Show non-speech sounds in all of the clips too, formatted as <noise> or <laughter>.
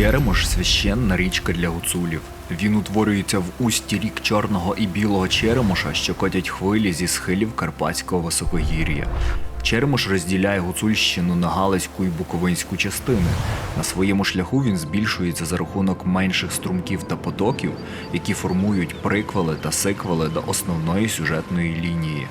Черемош священна річка для гуцулів. Він утворюється в усті рік Чорного і Білого Черемоша, що котять хвилі зі схилів Карпатського високогір'я. Черемош розділяє Гуцульщину на Галицьку і Буковинську частини. На своєму шляху він збільшується за рахунок менших струмків та потоків, які формують приквели та сиквели до основної сюжетної лінії.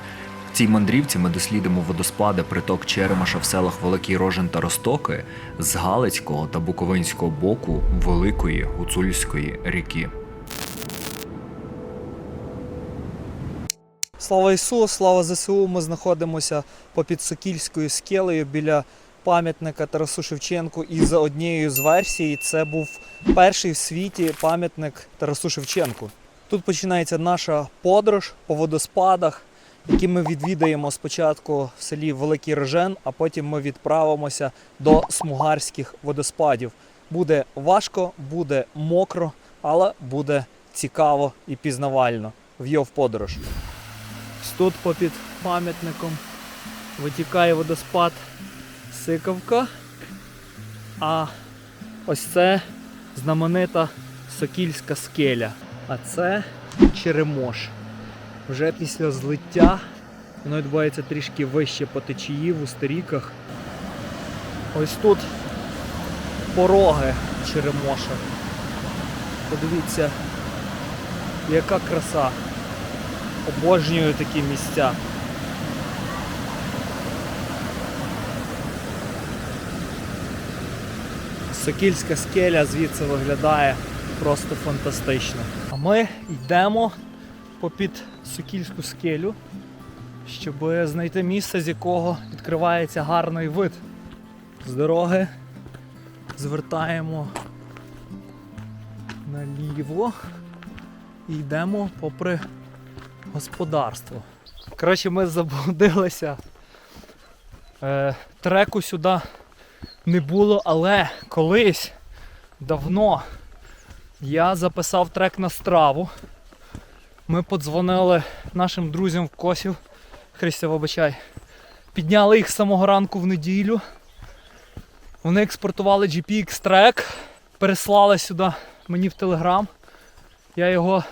Цій мандрівці ми дослідимо водоспади приток Черемаша в селах Великий Рожен та Ростоки з Галицького та Буковинського боку Великої Гуцульської ріки. Слава Ісу, слава ЗСУ. Ми знаходимося попід Сокільською скелею біля пам'ятника Тарасу Шевченку. І за однією з версій це був перший в світі пам'ятник Тарасу Шевченку. Тут починається наша подорож по водоспадах, які ми відвідаємо спочатку в селі Великий Рожен, а потім ми відправимося до смугарських водоспадів. Буде важко, буде мокро, але буде цікаво і пізнавально. В'йо в подорож. Тут попід пам'ятником витікає водоспад Сиковка. А ось це знаменита Сокільська скеля. А це Черемош. Вже після злиття воно відбувається трішки вище по течії в устеріках. Ось тут пороги Черемоша. Подивіться, яка краса. Обожнюю такі місця. Сокільська скеля звідси виглядає просто фантастично. А ми йдемо попід Сокільську скелю, щоб знайти місце, з якого відкривається гарний вид. З дороги звертаємо наліво і йдемо попри господарство. Коротше, ми заблудилися. Е, треку сюди не було, але колись давно я записав трек на страву. Ми подзвонили нашим друзям в Косів. Христя, вибачай. Підняли їх з самого ранку в неділю. Вони експортували GPX трек, переслали сюди мені в Телеграм. Я його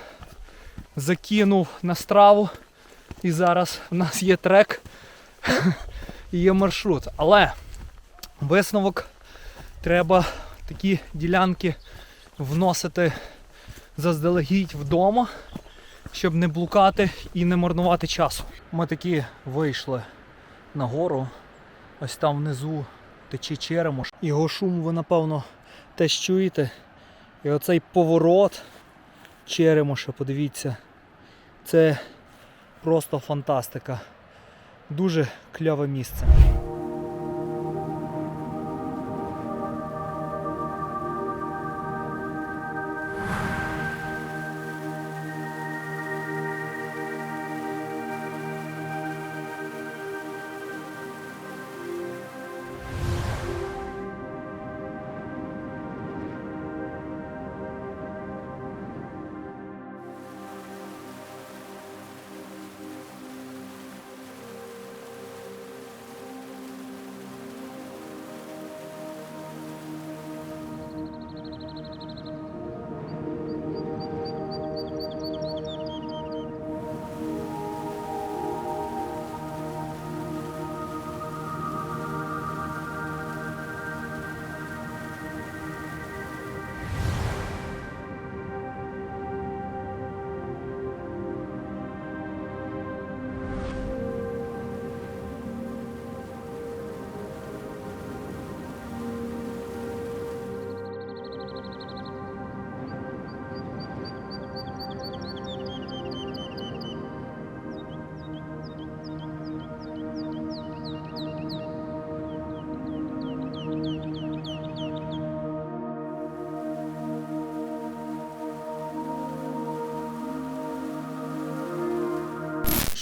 закинув на страву. І зараз в нас є трек <laughs> і є маршрут. Але висновок треба такі ділянки вносити заздалегідь вдома, щоб не блукати і не марнувати часу. Ми такі вийшли на гору. Ось там внизу тече черемош. Його шум ви, напевно, теж чуєте. І оцей поворот черемоша, подивіться. Це просто фантастика. Дуже кльове місце.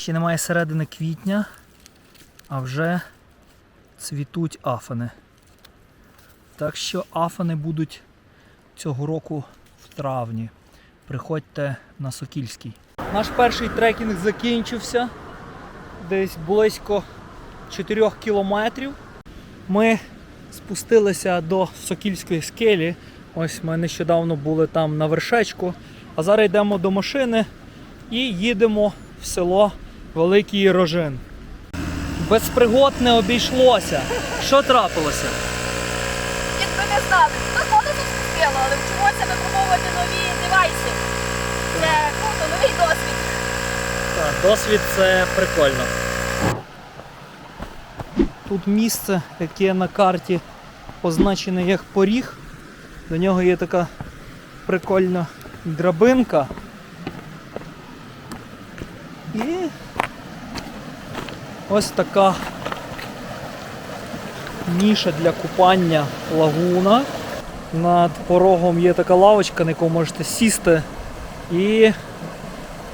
Ще немає середини квітня, а вже цвітуть афани. Так що афани будуть цього року в травні. Приходьте на Сокільський. Наш перший трекінг закінчився. Десь близько 4 кілометрів. Ми спустилися до Сокільської скелі, Ось ми нещодавно були там на вершечку, а зараз йдемо до машини і їдемо в село Великий Рожин. Без пригод не обійшлося. Що трапилося? Якби не знали, то воно тут спустило, але вчимося випробовувати нові девайси. Це круто, новий досвід. Так, досвід це прикольно. Тут місце, яке на карті позначене як поріг. До нього є така прикольна драбинка. І ось така ніша для купання лагуна. Над порогом є така лавочка, на яку можете сісти і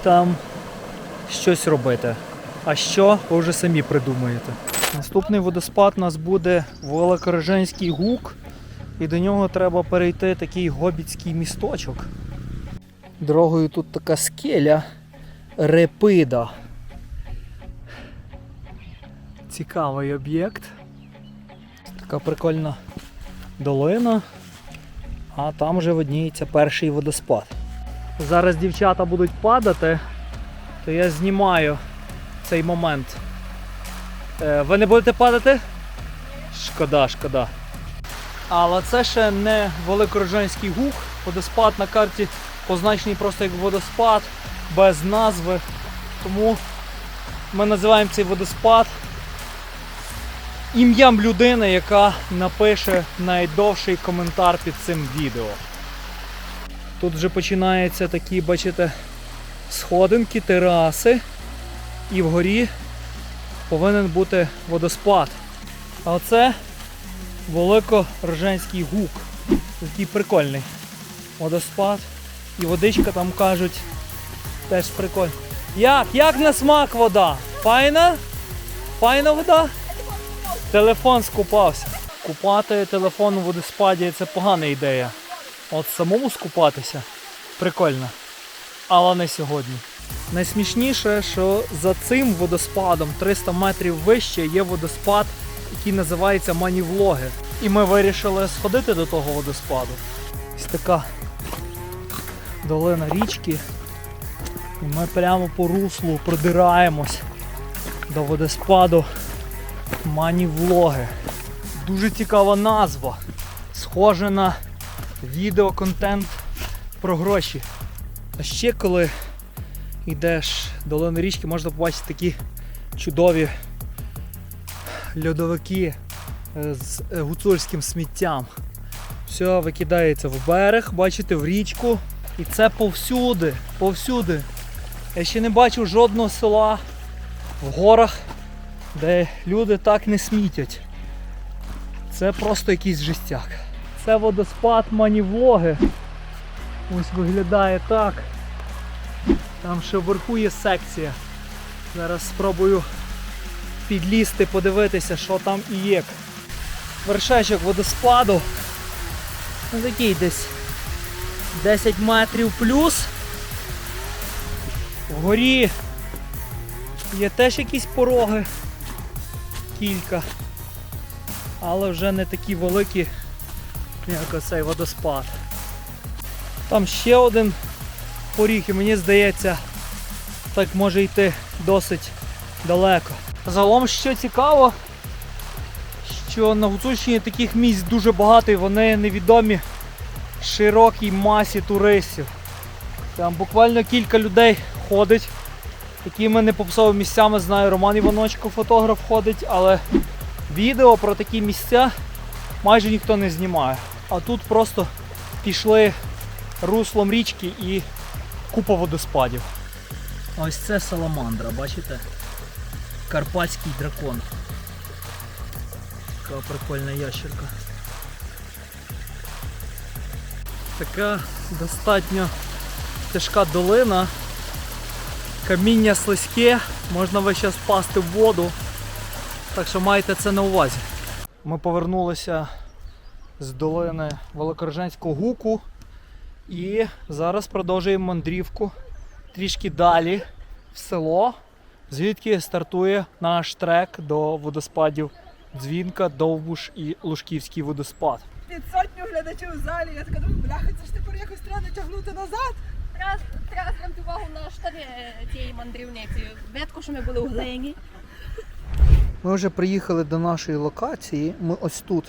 там щось робити. А що, ви вже самі придумаєте. Наступний водоспад у нас буде Великороженський гук, і до нього треба перейти такий гобіцький місточок. Дорогою тут така скеля Репида. Цікавий об'єкт. Така прикольна долина. А там вже видніється перший водоспад. Зараз дівчата будуть падати, то я знімаю цей момент. Е, ви не будете падати? Шкода, шкода. Але це ще не Великорожанський гук. Водоспад на карті позначений просто як водоспад без назви. Тому ми називаємо цей водоспад ім'ям людини, яка напише найдовший коментар під цим відео. Тут вже починаються такі, бачите, сходинки, тераси, і вгорі повинен бути водоспад. А оце Великороженський гук. Такий прикольний водоспад. І водичка там кажуть теж прикольна. Як? Як на смак вода? Файна? Файна вода? Телефон скупався. Купати телефон у водоспаді це погана ідея. От самому скупатися прикольно. Але не сьогодні. Найсмішніше, що за цим водоспадом 300 метрів вище є водоспад, який називається Манівлоги. І ми вирішили сходити до того водоспаду. Ось така долина річки. І ми прямо по руслу продираємось до водоспаду Манівлоги. Дуже цікава назва. Схоже на відеоконтент про гроші. А ще коли йдеш долиною річки, можна побачити такі чудові льодовики е, з е, гуцульським сміттям. Все викидається в берег, бачите, в річку. І це повсюди, повсюди. Я ще не бачив жодного села в горах, де люди так не смітять. Це просто якийсь жестяк. Це водоспад Манівлоги. Ось виглядає так. Там ще вверху є секція. Зараз спробую підлізти, подивитися, що там і є. Вершечок водоспаду. Ну, такий десь 10 метрів плюс. Вгорі є теж якісь пороги. Кілька. Але вже не такі великі, як оцей водоспад. Там ще один поріг, і мені здається, так може йти досить далеко. Загалом, що цікаво, що на Гуцульщині таких місць дуже багато і вони невідомі широкій масі туристів. Там буквально кілька людей ходить, такими непопсовими місцями знаю, Роман Іваночко, фотограф ходить, але відео про такі місця майже ніхто не знімає. А тут просто пішли руслом річки і купа водоспадів. Ось це саламандра, бачите? Карпатський дракон. Така прикольна ящерка. Така достатньо тяжка долина. Каміння слизьке, можна весь час впасти в воду. Так що майте це на увазі. Ми повернулися з долини Великороженського гуку і зараз продовжуємо мандрівку трішки далі в село, звідки стартує наш трек до водоспадів Дзвінка, Довбуш і Лужківський водоспад. під сотню глядачів в залі. Я така думаю, бляха, це ж тепер якось треба тягнути назад. Треба, треба звернути увагу на штани цієї мандрівниці. Видко, що ми були у глині. Ми вже приїхали до нашої локації. Ми ось тут.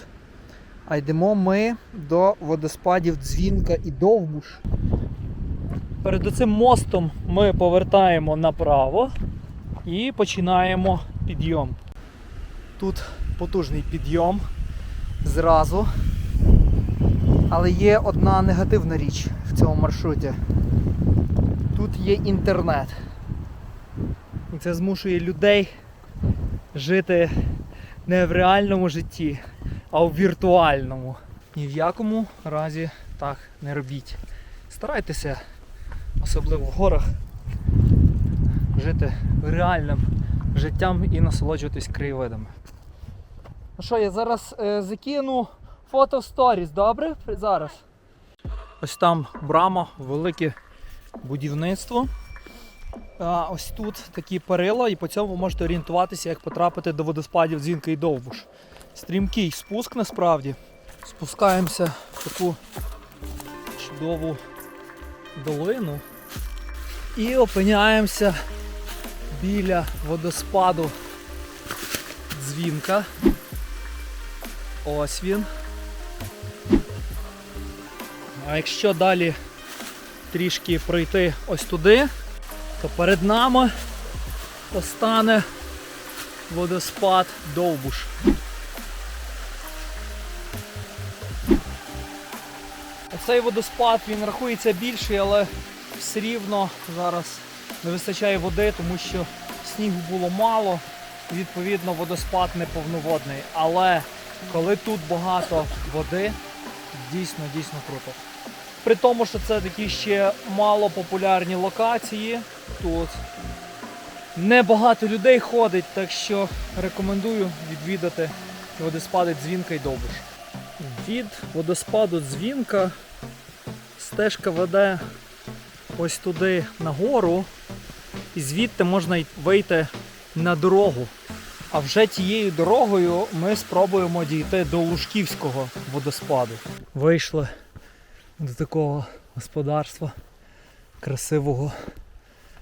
А йдемо ми до водоспадів Дзвінка і Довбуш. Перед цим мостом ми повертаємо направо і починаємо підйом. Тут потужний підйом зразу. Але є одна негативна річ в цьому маршруті. Тут є інтернет. І це змушує людей жити не в реальному житті, а в віртуальному. Ні в якому разі так не робіть. Старайтеся, особливо в горах, жити реальним життям і насолоджуватись краєвидами. Ну що, я зараз е, закину фото в сторіс, добре? Зараз. Ось там брама, велике будівництво. Ось тут такі перила, і по цьому можете орієнтуватися, як потрапити до водоспадів Дзвінка і Довбуш. Стрімкий спуск насправді. Спускаємося в таку чудову долину і опиняємося біля водоспаду Дзвінка. Ось він. А якщо далі трішки пройти ось туди, то перед нами постане водоспад Довбуш. Цей водоспад він рахується більший, але все рівно зараз не вистачає води, тому що снігу було мало, і відповідно водоспад не повноводний. Але коли тут багато води, дійсно дійсно круто. При тому, що це такі ще мало популярні локації. Тут небагато людей ходить, так що рекомендую відвідати водоспади Дзвінка і Довбуш. Від водоспаду Дзвінка стежка веде ось туди нагору, і звідти можна вийти на дорогу. А вже тією дорогою ми спробуємо дійти до Лужківського водоспаду. Вийшли до такого господарства красивого.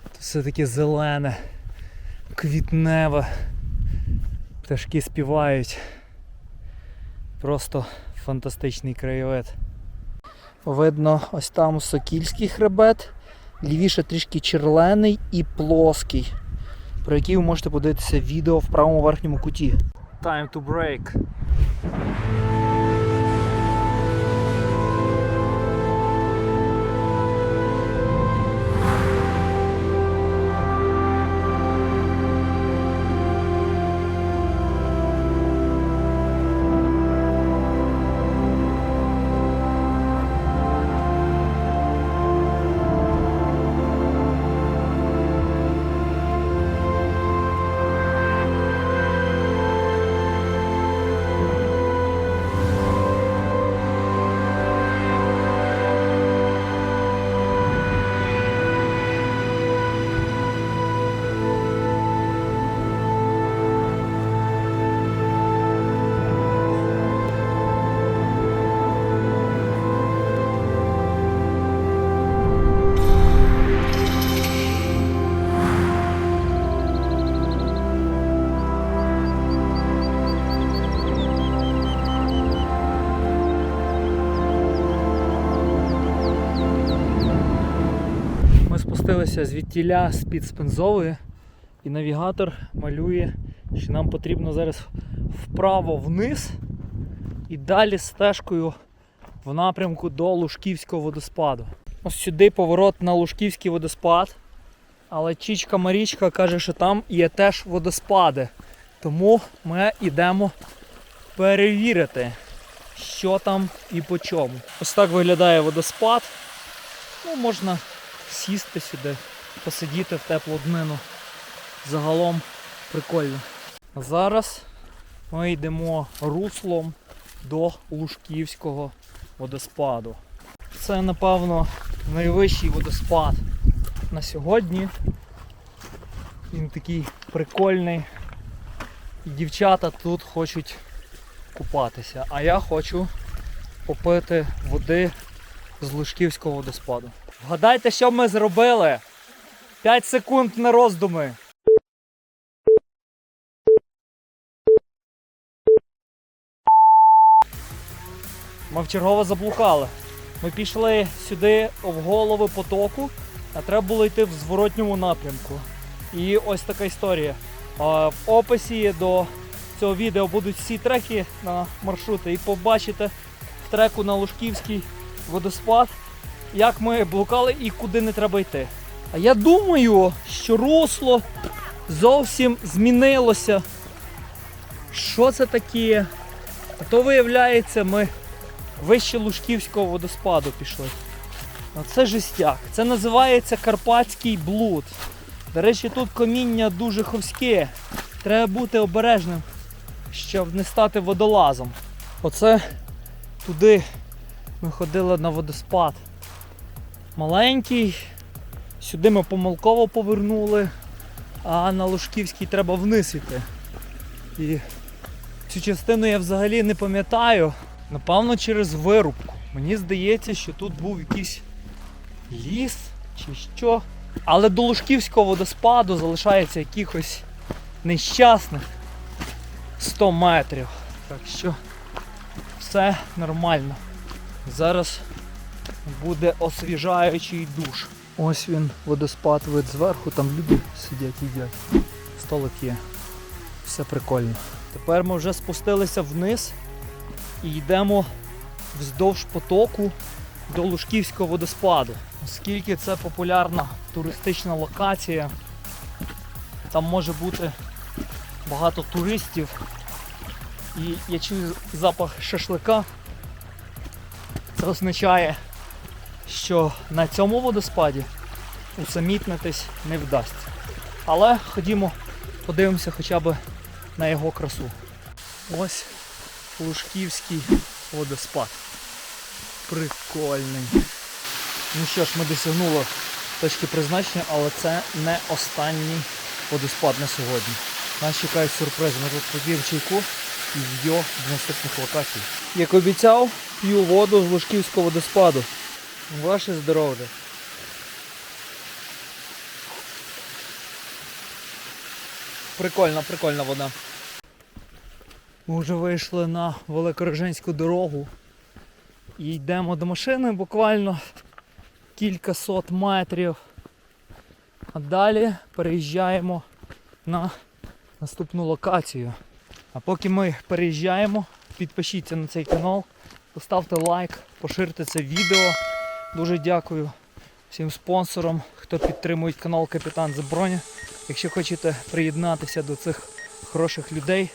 Тут все таке зелене, квітневе. Пташки співають. Просто фантастичний краєвид. Видно ось там Сокільський хребет, лівіше трішки черлений і плоский, про який ви можете подивитися відео в правому верхньому куті. Time to break. Спустилися звідтіля з-під спинзової, і навігатор малює, що нам потрібно зараз вправо вниз і далі стежкою в напрямку до Лужківського водоспаду. Ось сюди поворот на Лужківський водоспад. Але Чічка Марічка каже, що там є теж водоспади. Тому ми йдемо перевірити, що там і по чому. Ось так виглядає водоспад. Ну, можна сісти сюди, посидіти в теплу днину. Загалом прикольно. Зараз ми йдемо руслом до Лужківського водоспаду. Це, напевно, найвищий водоспад на сьогодні. Він такий прикольний. І дівчата тут хочуть купатися. А я хочу попити води з Лужківського водоспаду. Вгадайте, що ми зробили? 5 секунд на роздуми. Ми вчергово заблукали. Ми пішли сюди в голови потоку, а треба було йти в зворотньому напрямку. І ось така історія. В описі до цього відео будуть всі треки на маршрути, і побачите в треку на Лужківський водоспад, як ми блукали і куди не треба йти. А я думаю, що русло зовсім змінилося. Що це таке? А то виявляється, ми вище Лужківського водоспаду пішли. Це жестяк. Це називається Карпатський блуд. До речі, тут коміння дуже ховське. Треба бути обережним, щоб не стати водолазом. Оце туди ми ходили на водоспад. Маленький. Сюди ми помилково повернули, а на Лужківський треба вниз іти. І цю частину я взагалі не пам'ятаю. Напевно, через вирубку. Мені здається, що тут був якийсь ліс чи що. Але до Лужківського водоспаду залишається якихось нещасних 100 метрів. Так що все нормально. Зараз буде освіжаючий душ. Ось він, водоспад вид зверху, там люди сидять, їдять. Столик є. Все прикольно. Тепер ми вже спустилися вниз і йдемо вздовж потоку до Лужківського водоспаду. Оскільки це популярна туристична локація, там може бути багато туристів. І я чую запах шашлика. Це означає, що на цьому водоспаді усамітнитись не вдасться. Але ходімо, подивимося хоча б на його красу. Ось Лужківський водоспад. Прикольний. Ну що ж, ми досягнули точки призначення, але це не останній водоспад на сьогодні. Нас чекають сюрпризи. Ми тут поп'ємо чайку і йо до наступних локацій. Як обіцяв, п'ю воду з Лужківського водоспаду. Ваше здоров'я. Прикольна, прикольна вода. Ми вже вийшли на Великороженську дорогу і йдемо до машини буквально кілька сот метрів. А далі переїжджаємо на наступну локацію. А поки ми переїжджаємо, підпишіться на цей канал, поставте лайк, поширте це відео. Дуже дякую всім спонсорам, хто підтримує канал Капітан Заброня. Якщо хочете приєднатися до цих хороших людей,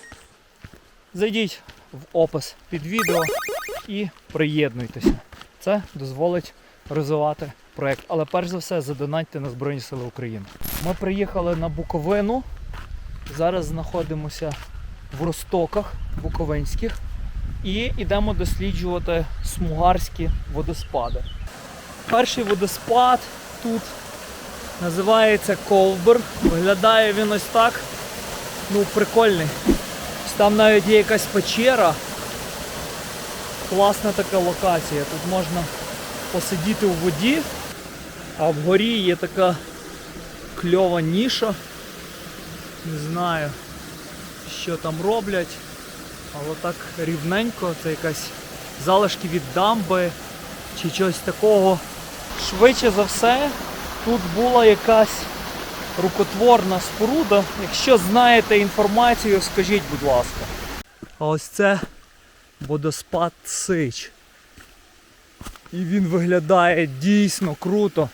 зайдіть в опис під відео і приєднуйтеся. Це дозволить розвивати проект. Але перш за все задонатьте на Збройні Сили України. Ми приїхали на Буковину. Зараз знаходимося в Ростоках Буковинських і йдемо досліджувати смугарські водоспади. Перший водоспад тут називається Ковбер. Виглядає він ось так. Ну, прикольний. Там навіть є якась печера. Класна така локація. Тут можна посидіти у воді, а вгорі є така кльова ніша. Не знаю, що там роблять, але так рівненько, це якась залишки від дамби чи чогось такого. Швидше за все, тут була якась рукотворна споруда. Якщо знаєте інформацію, скажіть, будь ласка. А ось це водоспад Сич. І він виглядає дійсно круто.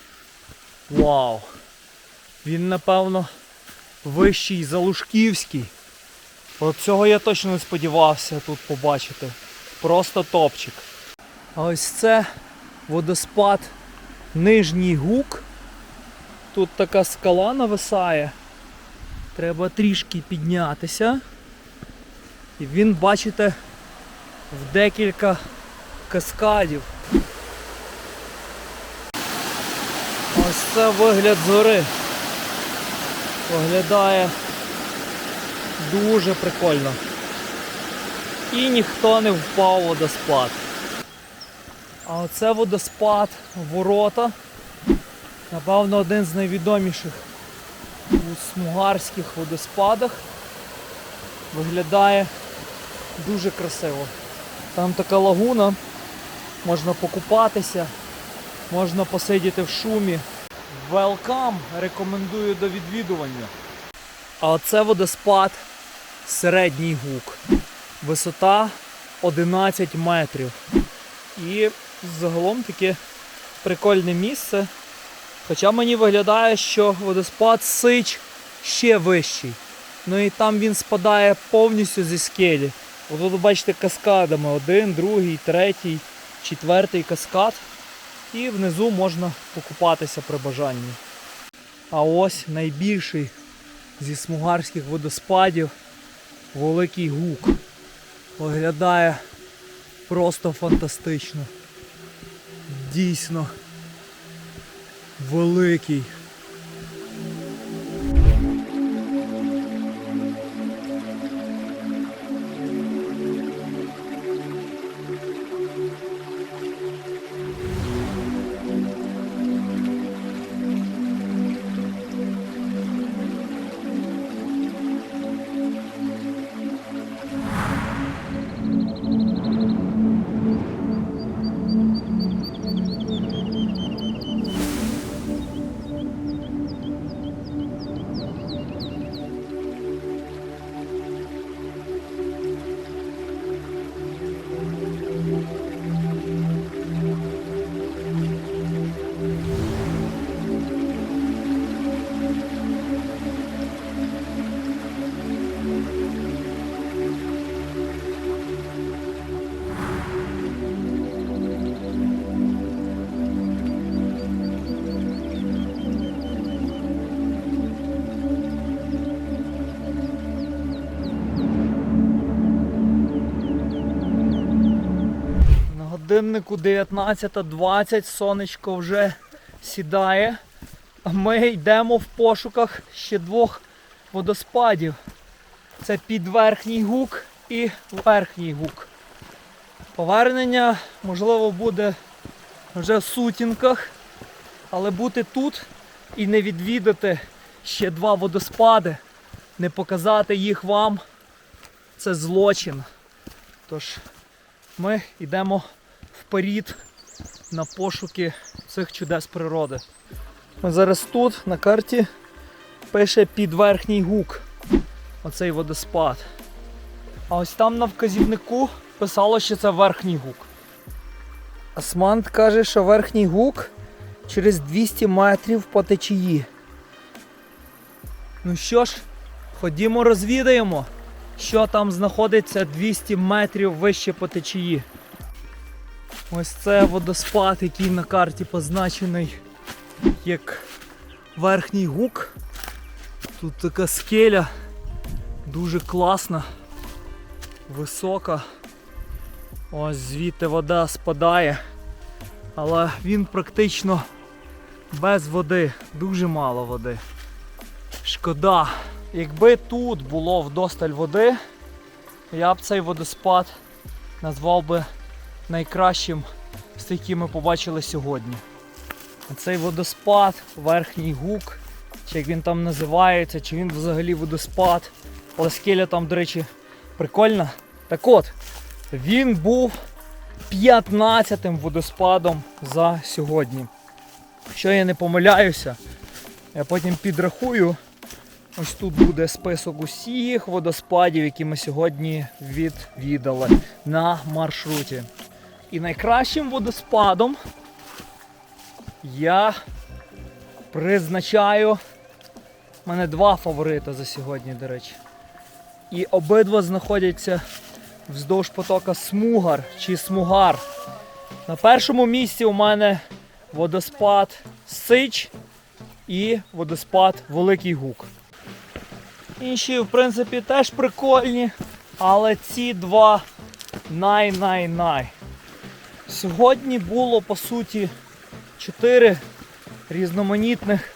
Вау! Він, напевно, вищий за Лужківський. От цього я точно не сподівався тут побачити. Просто топчик. А ось це водоспад Нижній Гук. Тут така скала нависає. Треба трішки піднятися. І він, бачите, в декілька каскадів. Ось це вигляд згори. Виглядає дуже прикольно. І ніхто не впав водоспад. А оце водоспад Ворота. Напевно, один з найвідоміших у смугарських водоспадах. Виглядає дуже красиво. Там така лагуна, можна покупатися, можна посидіти в шумі. Welcome! Рекомендую до відвідування. А оце водоспад середній гук. Висота 11 метрів. І загалом таке прикольне місце. Хоча мені виглядає, що водоспад Сич ще вищий. Ну і там він спадає повністю зі скелі. От ви бачите каскадами: один, другий, третій, четвертий каскад. І внизу можна покупатися при бажанні. А ось найбільший зі смугарських водоспадів Великий Гук. Виглядає просто фантастично. Дійсно великий. Годиннику 19.20 сонечко вже сідає. А ми йдемо в пошуках ще двох водоспадів. Це підверхній гук і верхній гук. Повернення, можливо, буде вже в сутінках, але бути тут і не відвідати ще два водоспади, не показати їх вам це злочин. Тож ми йдемо вперед на пошуки цих чудес природи. Ми зараз тут на карті пише підверхній гук. Оцей водоспад. А ось там на вказівнику писало, що це верхній гук. Асмант каже, що верхній гук через 200 метрів по течії. Ну що ж, ходімо розвідаємо, що там знаходиться 200 метрів вище по течії. Ось це водоспад, який на карті позначений як верхній гук. Тут така скеля, дуже класна, висока. Ось звідти вода спадає, але він практично без води, дуже мало води. Шкода. Якби тут було вдосталь води, я б цей водоспад назвав би найкращим з які ми побачили сьогодні. Цей водоспад, верхній гук, чи як він там називається, чи він взагалі водоспад. Але скеля там, до речі, прикольна. Так от, він був 15-тим водоспадом за сьогодні. Якщо я не помиляюся, я потім підрахую. Ось тут буде список усіх водоспадів, які ми сьогодні відвідали на маршруті. І найкращим водоспадом я призначаю. У мене два фаворита за сьогодні, до речі. І обидва знаходяться вздовж потока Смугар чи Смугар. На першому місці у мене водоспад Сич і водоспад Великий Гук. Інші, в принципі, теж прикольні, але ці два най-най-най. Сьогодні було по суті чотири різноманітних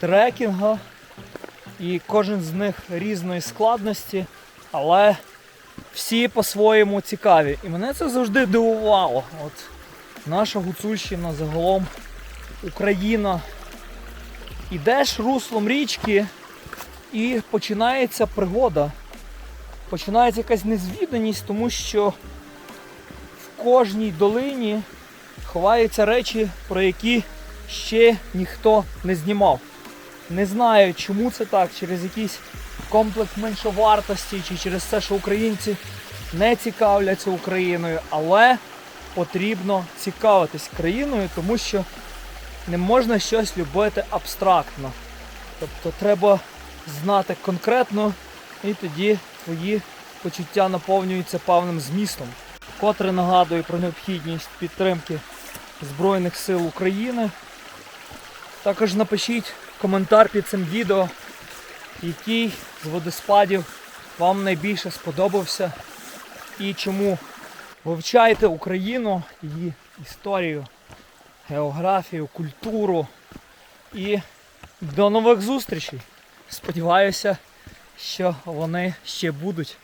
трекінга, і кожен з них різної складності, але всі по-своєму цікаві. І мене це завжди дивувало. От наша Гуцульщина загалом Україна. Ідеш руслом річки і починається пригода. Починається якась незвіданість, тому що кожній долині ховаються речі, про які ще ніхто не знімав. Не знаю, чому це так, через якийсь комплекс меншовартості, чи через те, що українці не цікавляться Україною, але потрібно цікавитись країною, тому що не можна щось любити абстрактно. Тобто треба знати конкретно, і тоді твої почуття наповнюються певним змістом. Котре нагадує про необхідність підтримки Збройних сил України. Також напишіть коментар під цим відео, який з водоспадів вам найбільше сподобався і чому. Вивчайте Україну, її історію, географію, культуру. І до нових зустрічей. Сподіваюся, що вони ще будуть.